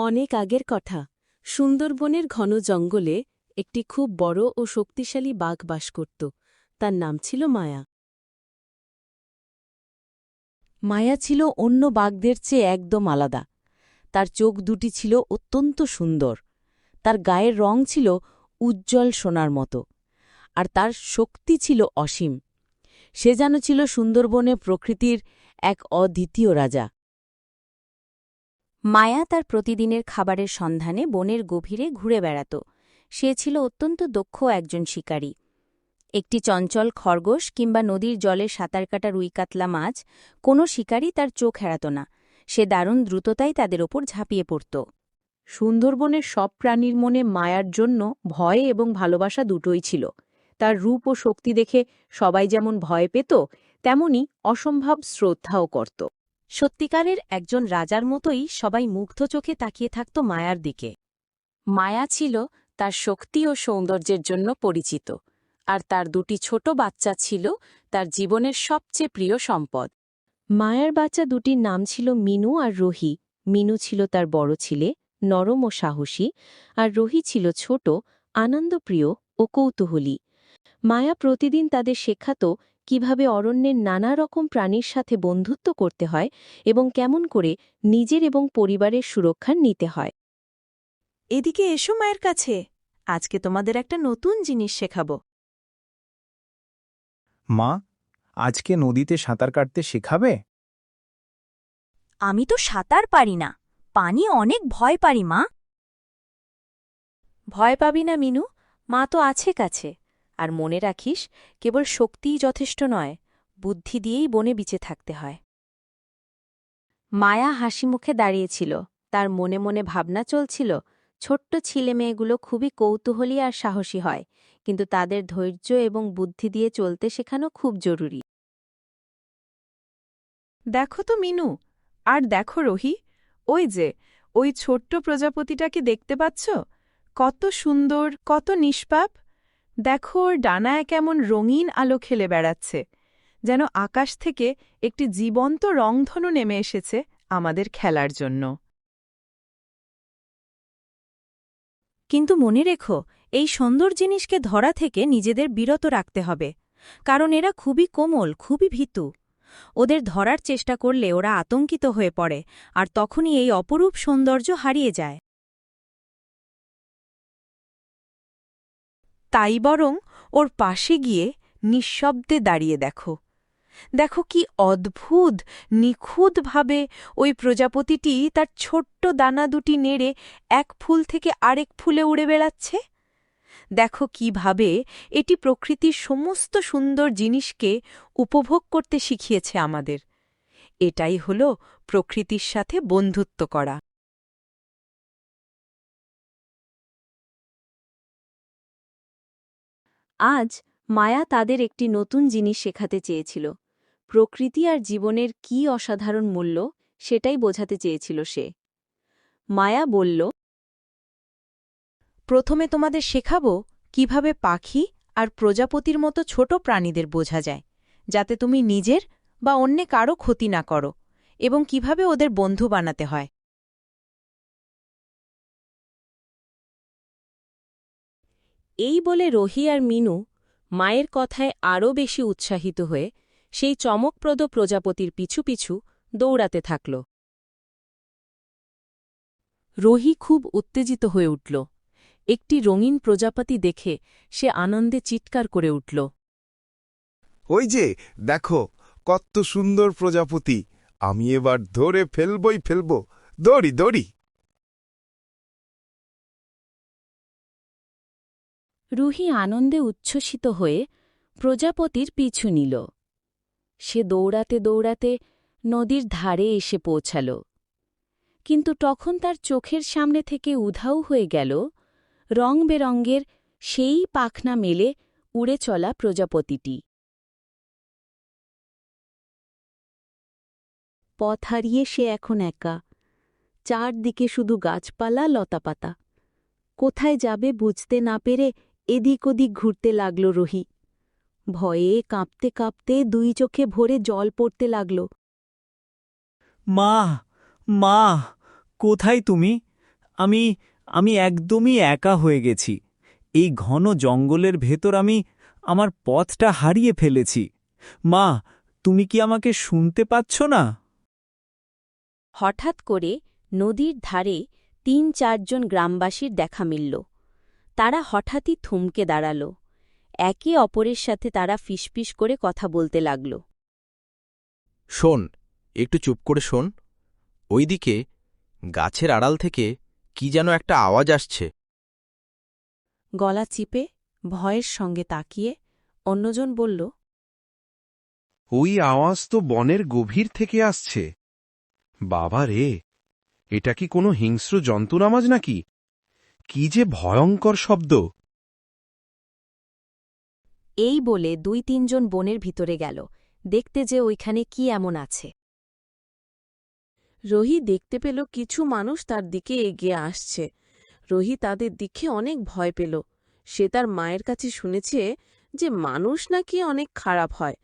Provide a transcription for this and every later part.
অনেক আগের কথা। সুন্দরবনের ঘন জঙ্গলে একটি খুব বড় ও শক্তিশালী বাঘ বাস করত। তার নাম ছিল মায়া। মায়া ছিল অন্য বাঘদের চেয়ে একদম আলাদা। তার চোখ দুটি ছিল অত্যন্ত সুন্দর। তার গায়ের রং ছিল উজ্জ্বল সোনার মতো। আর তার শক্তি ছিল অসীম। সে যেন ছিল সুন্দরবনে প্রকৃতির এক অদ্বিতীয় রাজা। মায়া তার প্রতিদিনের খাবারের সন্ধানে বনের গভীরে ঘুরে বেড়াত। সে ছিল অত্যন্ত দক্ষ একজন শিকারী। একটি চঞ্চল খরগোশ কিংবা নদীর জলে সাঁতার কাটা রুইকাতলা মাছ কোনো শিকারী তার চোখ এড়াত না। সে দারুণ দ্রুততাই তাদের ওপর ঝাঁপিয়ে পড়ত। সুন্দরবনের সব প্রাণীর মনে মায়ার জন্য ভয় এবং ভালোবাসা দুটোই ছিল। তার রূপ ও শক্তি দেখে সবাই যেমন ভয় পেত, তেমনি অসম্ভব শ্রদ্ধাও করত। সত্যিকারের একজন রাজার মতোই সবাই মুগ্ধ চোখে তাকিয়ে থাকত মায়ার দিকে। মায়া ছিল তার শক্তি ও সৌন্দর্যের জন্য পরিচিত আর তার দুটি ছোট বাচ্চা ছিল তার জীবনের সবচেয়ে প্রিয় সম্পদ। মায়ার বাচ্চা দুটির নাম ছিল মিনু আর রোহি। মিনু ছিল তার বড় ছেলে নরম ও সাহসী আর রোহি ছিল ছোট আনন্দপ্রিয় ও কৌতূহলী। মায়া প্রতিদিন তাদের শেখাত কীভাবে অরণ্যের নানা রকম প্রাণীর সাথে বন্ধুত্ব করতে হয় এবং কেমন করে নিজের এবং পরিবারের সুরক্ষা নিতে হয়। এদিকে এসো মায়ের কাছে। আজকে তোমাদের একটা নতুন জিনিস শেখাব। মা আজকে নদীতে সাঁতার কাটতে শেখাবে? আমি তো সাঁতার পারি না। পানি অনেক ভয় পারি মা। ভয় পাবি না মিনু। মা তো আছে কাছে। আর মনে রাখিস, কেবল শক্তিই যথেষ্ট নয়, বুদ্ধি দিয়েই বনে বিচে থাকতে হয়। মায়া হাসি মুখে দাঁড়িয়েছিল, তার মনে মনে ভাবনা চলছিল, ছোট্ট ছেলে মেয়েগুলো খুবই কৌতূহলী আর সাহসী হয়, কিন্তু তাদের ধৈর্য এবং বুদ্ধি দিয়ে চলতে শেখানো খুব জরুরি। দেখো তো মিনু, আর দেখো রোহি, ওই যে, ওই ছোট্ট প্রজাপতিটাকে দেখতে পাচ্ছ? কত সুন্দর, কত নিষ্পাপ। দেখো ওর ডানায় কেমন রঙিন আলো খেলে বেড়াচ্ছে। যেন আকাশ থেকে একটি জীবন্ত রংধনু নেমে এসেছে আমাদের খেলার জন্য। কিন্তু মনে রেখো, এই সুন্দর জিনিসকে ধরা থেকে নিজেদের বিরত রাখতে হবে, কারণ এরা খুবই কোমল, খুবই ভীতু। ওদের ধরার চেষ্টা করলে ওরা আতঙ্কিত হয়ে পড়ে, আর তখনই এই অপরূপ সৌন্দর্য হারিয়ে যায়। তাই বরং ওর পাশে গিয়ে নিঃশব্দে দাঁড়িয়ে দেখো। দেখো কি অদ্ভুত, নিখুঁতভাবে ওই প্রজাপতিটি তার ছোট্ট দানা দুটি নেড়ে এক ফুল থেকে আরেক ফুলে উড়ে বেড়াচ্ছে। দেখো কীভাবে এটি প্রকৃতির সমস্ত সুন্দর জিনিসকে উপভোগ করতে শিখিয়েছে আমাদের। এটাই হল প্রকৃতির সাথে বন্ধুত্ব করা। আজ মায়া তাদের একটি নতুন জিনিস শেখাতে চেয়েছিল। প্রকৃতি আর জীবনের কি অসাধারণ মূল্য সেটাই বোঝাতে চেয়েছিল সে। মায়া বলল, প্রথমে তোমাদের শেখাব কীভাবে পাখি আর প্রজাপতির মতো ছোট প্রাণীদের বোঝা যায়, যাতে তুমি নিজের বা অন্য কারও ক্ষতি না করো এবং কীভাবে ওদের বন্ধু বানাতে হয়। এই বলে রোহি আর মিনু মায়ের কথায় আরও বেশি উৎসাহিত হয়ে সেই চমকপ্রদ প্রজাপতির পিছু পিছু দৌড়াতে থাকল। রোহি খুব উত্তেজিত হয়ে উঠল। একটি রঙিন প্রজাপতি দেখে সে আনন্দে চিৎকার করে উঠল। ওই যে, দেখো, কত সুন্দর প্রজাপতি। আমি এবার ধরে ফেলবই ফেলব। দড়ি দড়ি। রুহি আনন্দে উচ্ছ্বসিত হয়ে প্রজাপতির পিছু নিল। সে দৌড়াতে দৌড়াতে নদীর ধারে এসে পৌঁছাল। কিন্তু তখন তার চোখের সামনে থেকে উধাও হয়ে গেল রং বেরঙ্গের সেই পাখনা মেলে উড়ে চলা প্রজাপতিটি। পথ হারিয়ে সে এখন একা। চারদিকে শুধু গাছপালা, লতাপাতা। কোথায় যাবে বুঝতে না পেরে এদিক ওদিক ঘুরতে লাগল রোহি। ভয়ে কাঁপতে কাঁপতে দুই চোখে ভরে জল পড়তে লাগল। মা মা কোথায় তুমি? আমি আমি একদমই একা হয়ে গেছি। এই ঘন জঙ্গলের ভেতর আমি আমার পথটা হারিয়ে ফেলেছি। মা তুমি কি আমাকে শুনতে পাচ্ছ না? হঠাৎ করে নদীর ধারে তিন চারজন গ্রামবাসীর দেখা মিলল। তারা হঠাৎই থমকে দাঁড়াল। একে অপরের সাথে তারা ফিসফিস করে কথা বলতে লাগল। শোন একটু চুপ করে শোন। ওইদিকে গাছের আড়াল থেকে কি যেন একটা আওয়াজ আসছে। গলা চিপে ভয়ের সঙ্গে তাকিয়ে অন্যজন বলল ওই আওয়াজ তো বনের গভীর থেকে আসছে। বাবা রে এটা কি কোনো হিংস্র জন্তুর আওয়াজ নাকি? কি যে ভয়ঙ্কর শব্দ। এই বলে দুই তিনজন বনের ভিতরে গেল। দেখতে যে ওইখানে কি এমন আছে। রোহি দেখতে পেল কিছু মানুষ তার দিকে এগিয়ে আসছে। রোহি তাদের দিকে অনেক ভয় পেল। সে তার মায়ের কাছে শুনেছে যে মানুষ নাকি অনেক খারাপ হয়।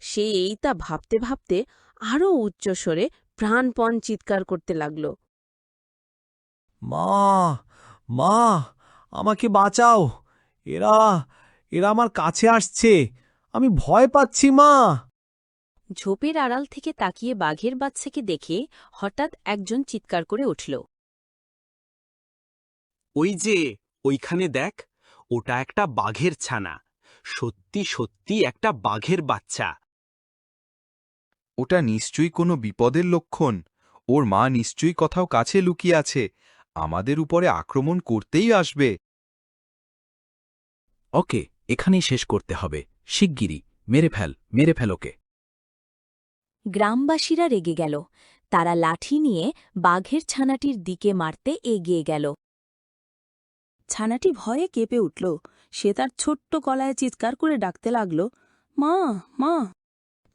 সে এই তা ভাবতে ভাবতে আরও উচ্চস্বরে প্রাণপণ চিৎকার করতে লাগল। মা মা আমাকে বাঁচাও। এরা এরা আমার কাছে আসছে। আমি ভয় পাচ্ছি মা। ঝোপের আড়াল থেকে তাকিয়ে বাঘের বাচ্চাকে দেখে হঠাৎ একজন চিৎকার করে উঠল। ওই যে ওইখানে দেখ ওটা একটা বাঘের ছানা। সত্যি সত্যি একটা বাঘের বাচ্চা। ওটা নিশ্চয়ই কোনো বিপদের লক্ষণ। ওর মা নিশ্চয়ই কোথাও কাছে লুকিয়ে আছে। আমাদের উপরে আক্রমণ করতেই আসবে। ওকে এখানেই শেষ করতে হবে। শিগগিরই। মেরে ফেল মেরে ফেল ওকে। গ্রামবাসীরা রেগে গেল। তারা লাঠি নিয়ে বাঘের ছানাটির দিকে মারতে এগিয়ে গেল। ছানাটি ভয়ে কেঁপে উঠল। সে তার ছোট্ট গলায় চিৎকার করে ডাকতে লাগল মা মা!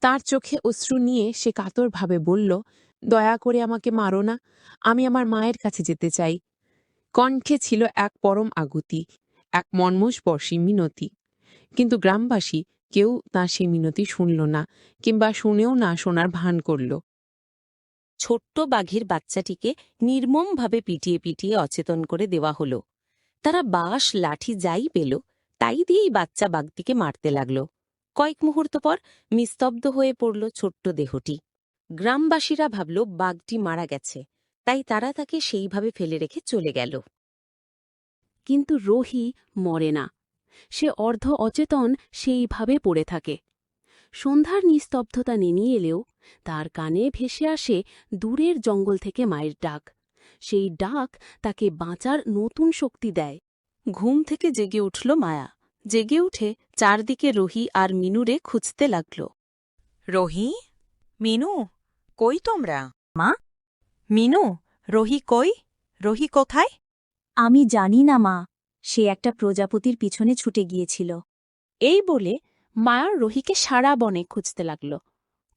তার চোখে অশ্রু নিয়ে সে কাতরভাবে বলল দয়া করে আমাকে মারো না। আমি আমার মায়ের কাছে যেতে চাই। কণ্ঠে ছিল এক পরম আগুতি এক মর্মস্পর্শী মিনতি। কিন্তু গ্রামবাসী কেউ তাঁর সেই মিনতি শুনল না কিংবা শুনেও না শোনার ভান করল। ছোট্ট বাঘের বাচ্চাটিকে নির্মমভাবে পিটিয়ে পিটিয়ে অচেতন করে দেওয়া হল। তারা বাঁশ, লাঠি যাই পেল, তাই দিয়েই বাচ্চা বাঘটিকে মারতে লাগল। কয়েক মুহূর্ত পর নিস্তব্ধ হয়ে পড়ল ছোট্ট দেহটি। গ্রামবাসীরা ভাবল, বাঘটি মারা গেছে। তাই তারা তাকে সেইভাবে ফেলে রেখে চলে গেল। কিন্তু রোহি মরে না। সে অর্ধ অচেতন সেইভাবে পড়ে থাকে। সন্ধ্যার নিস্তব্ধতা নেমে এলেও তার কানে ভেসে আসে দূরের জঙ্গল থেকে মায়ের ডাক। সেই ডাক তাকে বাঁচার নতুন শক্তি দেয়। ঘুম থেকে জেগে উঠল মায়া। জেগে উঠে চারদিকে রোহি আর মিনুরে খুঁজতে লাগল। রোহি? মিনু? কই তোমরা? মা? মিনু রোহি কই? রোহি কোথায়? আমি জানি না মা সে একটা প্রজাপতির পিছনে ছুটে গিয়েছিল। এই বলে মায়া রোহিকে সারা বনে খুঁজতে লাগল।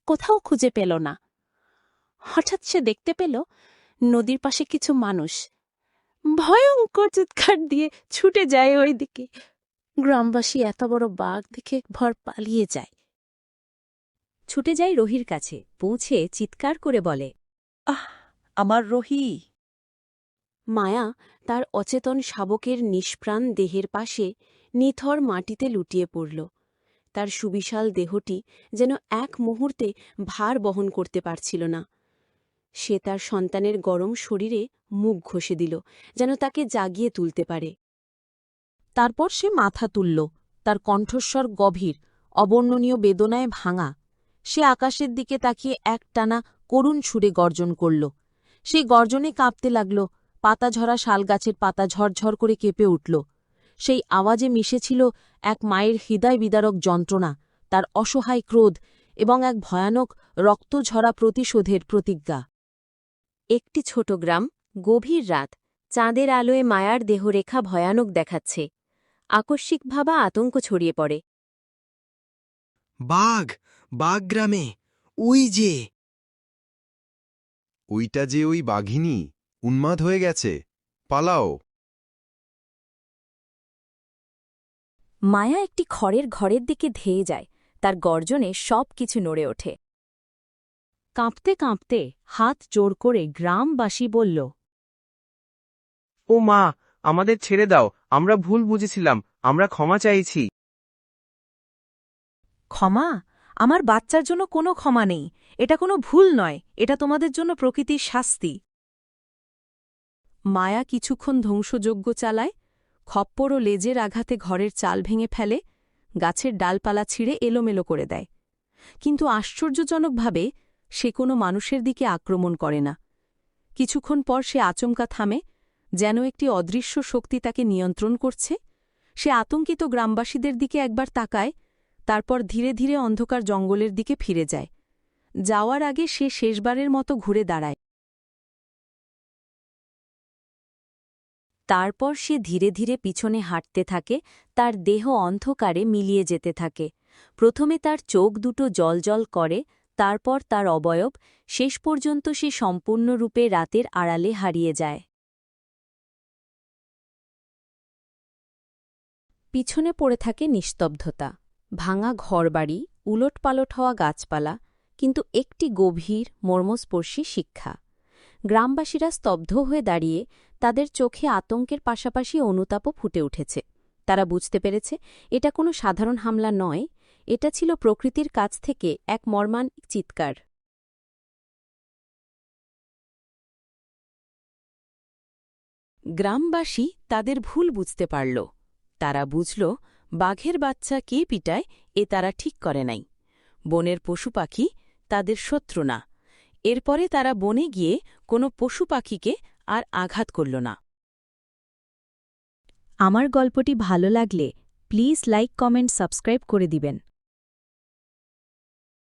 কোথাও খুঁজে পেল না। হঠাৎ সে দেখতে পেল নদীর পাশে কিছু মানুষ। ভয়ঙ্কর চিৎকার দিয়ে ছুটে যায় ওই দিকে গ্রামবাসী এত বড় বাঘ দেখে ভর পালিয়ে যায়। ছুটে যায় রোহির কাছে পৌঁছে চিৎকার করে বলে আহ আমার রোহি! মায়া তার অচেতন শাবকের নিষ্প্রাণ দেহের পাশে নিথর মাটিতে লুটিয়ে পড়ল। তার সুবিশাল দেহটি যেন এক মুহূর্তে ভার বহন করতে পারছিল না। সে তার সন্তানের গরম শরীরে মুখ ঘষে দিল যেন তাকে জাগিয়ে তুলতে পারে। তারপর সে মাথা তুলল তার কণ্ঠস্বর গভীর অবর্ণনীয় বেদনায় ভাঙা। সে আকাশের দিকে তাকিয়ে একটানা করুণ সুরে গর্জন করল। সেই গর্জনে কাঁপতে লাগল, পাতা ঝরা শালগাছের পাতা ঝরঝর করে কেঁপে উঠল। সেই আওয়াজে মিশেছিল এক মায়ের হৃদয় বিদারক যন্ত্রণা, তার অসহায় ক্রোধ এবং এক ভয়ানক রক্তঝরা প্রতিশোধের প্রতিজ্ঞা। একটি ছোট গ্রাম, গভীর রাত, চাঁদের আলোয় মায়ার দেহরেখা ভয়ানক দেখাচ্ছে। আকস্মিক ভাবা আতঙ্ক ছড়িয়ে পড়ে। বাঘ! বাঘ গ্রামে উই যে। ওইটা যে ওই বাঘিনী উন্মাদ হয়ে গেছে। পালাও। মায়া একটি খড়ের ঘরের দিকে ধেয়ে যায় তার গর্জনে সব কিছু নড়ে ওঠে। কাঁপতে কাঁপতে হাত জোর করে গ্রামবাসী বলল ও মা আমাদের ছেড়ে দাও আমরা ভুল বুঝেছিলাম আমরা ক্ষমা চাইছি। ক্ষমা? আমার বাচ্চার জন্য কোনো ক্ষমা নেই। এটা কোনো ভুল নয়। এটা তোমাদের জন্য প্রকৃতির শাস্তি। মায়া কিছুক্ষণ ধ্বংসযজ্ঞ চালায় খপ্পর ও লেজের আঘাতে ঘরের চাল ভেঙে ফেলে, গাছের ডালপালা ছিঁড়ে এলোমেলো করে দেয়। কিন্তু আশ্চর্যজনকভাবে সে কোনো মানুষের দিকে আক্রমণ করে না। কিছুক্ষণ পর সে আচমকা থামে, যেন একটি অদৃশ্য শক্তি তাকে নিয়ন্ত্রণ করছে। সে আতঙ্কিত গ্রামবাসীদের দিকে একবার তাকায় তারপর ধীরে ধীরে অন্ধকার জঙ্গলের দিকে ফিরে যায়। যাওয়ার আগে সে শেষবারের মতো ঘুরে দাঁড়ায়। তারপর সে ধীরে ধীরে পিছনে হাঁটতে থাকে, তার দেহ অন্ধকারে মিলিয়ে যেতে থাকে। প্রথমে তার চোখ দুটো জলজল করে, তারপর তার অবয়ব, শেষ পর্যন্ত সে সম্পূর্ণরূপে রাতের আড়ালে হারিয়ে যায়। পিছনে পড়ে থাকে নিস্তব্ধতা। ভাঙা ঘরবাড়ি, উলটপালট হওয়া গাছপালা, কিন্তু একটি গভীর, মর্মস্পর্শী শিক্ষা। গ্রামবাসীরা স্তব্ধ হয়ে দাঁড়িয়ে তাদের চোখে আতঙ্কের পাশাপাশি অনুতাপও ফুটে উঠেছে। তারা বুঝতে পেরেছে, এটা কোনো সাধারণ হামলা নয়, এটা ছিল প্রকৃতির কাছ থেকে এক মর্মান্তিক চিৎকার। গ্রামবাসী তাদের ভুল বুঝতে পারল। তারা বুঝল বাঘের বাচ্চা কে পিটায় এ তারা ঠিক করে নাই। বনের পশু পাখি তাদের শত্রু না। এরপরে তারা বনে গিয়ে কোনো পশু পাখিকে আর আঘাত করল না। আমার গল্পটি ভালো লাগলে প্লিজ লাইক, কমেন্ট, সাবস্ক্রাইব করে দিবেন।